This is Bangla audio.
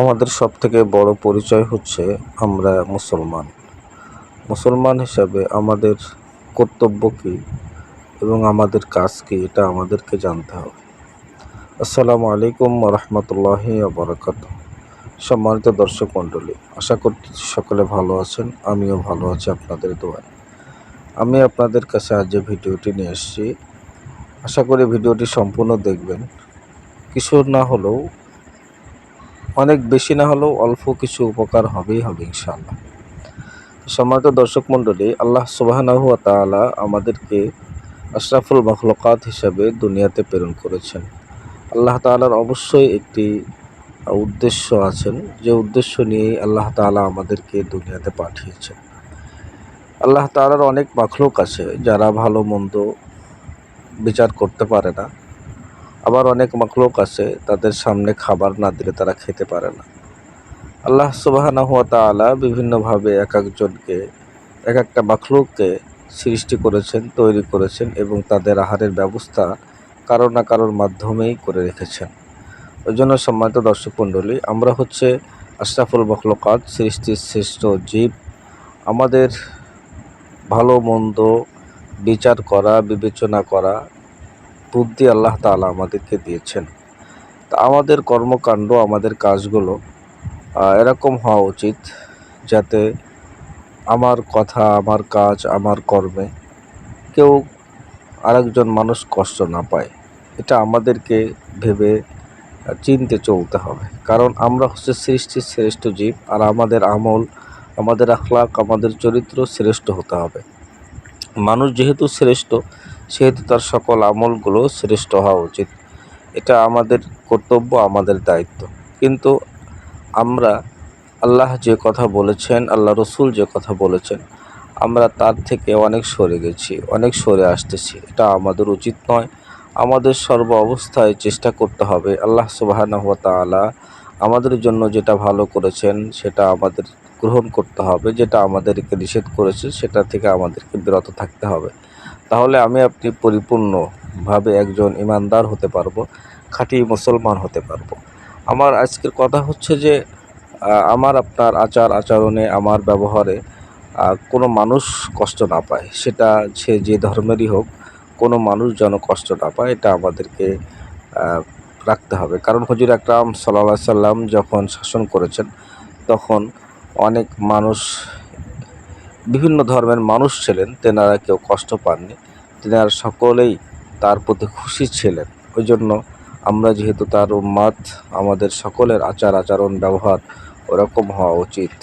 আমাদের সব থেকে বড় পরিচয় হচ্ছে আমরা মুসলমান। মুসলমান হিসাবে আমাদের কর্তব্য কী এবং আমাদের কাজ কী এটা আমাদেরকে জানতে হবে। আসসালামু আলাইকুম রহমতুল্লাহি বরকাত সম্মানিত দর্শক মণ্ডলী, আশা করছি সকলে ভালো আছেন, আমিও ভালো আছি আপনাদের দোয়ায়। আমি আপনাদের কাছে আজ যে ভিডিওটি নিয়ে এসেছি, আশা করি ভিডিওটি সম্পূর্ণ দেখবেন। কিছু না হলেও অনেক বেশি না হলেও অল্প কিছু উপকার হবেই হবে, ইনশাআল্লাহ। সম্মানিত দর্শক মণ্ডলী, আল্লাহ সুবাহানাহু তাআলা আমাদেরকে আশরাফুল মখলকাত হিসাবে দুনিয়াতে প্রেরণ করেছেন। আল্লাহ তাআলার অবশ্যই একটি উদ্দেশ্য আছেন, যে উদ্দেশ্য নিয়েই আল্লাহ তাআলা আমাদেরকে দুনিয়াতে পাঠিয়েছেন। আল্লাহ তাআলার অনেক মাখলুক আছে যারা ভালো মন্দ বিচার করতে পারে না। আবার অনেক মাখলুক আছে, তাদের সামনে খাবার না দিলে তারা খেতে পারে না। আল্লাহ সুবাহানা হুয়া তালা বিভিন্নভাবে এক একজনকে, এক একটা মাখলুককে সৃষ্টি করেছেন, তৈরি করেছেন এবং তাদের আহারের ব্যবস্থা কারও না কারোর মাধ্যমেই করে রেখেছেন। ওই জন্য সম্মানিত দর্শক মণ্ডলী, আমরা হচ্ছে আশরাফুল মখলকাত, সৃষ্টির শ্রেষ্ঠ জীব। আমাদের ভালো মন্দ বিচার করা, বিবেচনা করা বুদ্ধি আল্লাহ তাআলা আমাদেরকে দিয়েছেন। তা আমাদের কর্মকাণ্ড, আমাদের কাজগুলো এরকম হওয়া উচিত যাতে আমার কথা, আমার কাজ, আমার কর্মে কেউ আরেকজন মানুষ কষ্ট না পায়। এটা আমাদেরকে ভেবে, চিনতে চলতে হবে। কারণ আমরা হচ্ছে সৃষ্টির শ্রেষ্ঠ জীব, আর আমাদের আমল, আমাদের আখলাক আমাদের চরিত্র শ্রেষ্ঠ হতে হবে। মানুষ যেহেতু শ্রেষ্ঠ সেহেতু তার সকল আমলগুলো শ্রেষ্ঠ হওয়া উচিত। এটা আমাদের কর্তব্য, আমাদের দায়িত্ব। কিন্তু আমরা আল্লাহ যে কথা বলেছেন, আল্লাহ রসুল যে কথা বলেছেন, আমরা তার থেকে অনেক সরে গেছি, অনেক সরে আসতেছি। এটা আমাদের উচিত নয়। আমাদের সর্ব অবস্থায় চেষ্টা করতে হবে। আল্লাহ সুবাহানা হুয়া তালা আমাদের জন্য যেটা ভালো করেছেন, সেটা আমাদের গ্রহণ করতে হবে। যেটা আমাদেরকে নিষেধ করেছে, সেটা থেকে আমাদেরকে বিরত থাকতে হবে। তাহলে আমি আপনি পরিপূর্ণভাবে একজন ইমানদার হতে পারব, খাঁটি মুসলমান হতে পারব। আমার আজকের কথা হচ্ছে যে আমার আপনার আচার আচরণে, আমার ব্যবহারে কোনো মানুষ কষ্ট না পায়। সেটা সে যে ধর্মেরই হোক, কোনো মানুষ যেন কষ্ট না পায়, এটা আমাদেরকে রাখতে হবে। কারণ হজুর আকরাম সাল্লা সাল্লাম যখন শাসন করেছেন, তখন অনেক মানুষ বিভিন্ন ধর্মের মানুষ ছিলেন, তেনারা কেউ কষ্ট পাননি। তেনারা সকলেই তার প্রতি খুশি ছিলেন। ওই জন্য আমরা যেহেতু তার উম্মাদ, আমাদের সকলের আচার আচরণ ব্যবহার ওরকম হওয়া উচিত।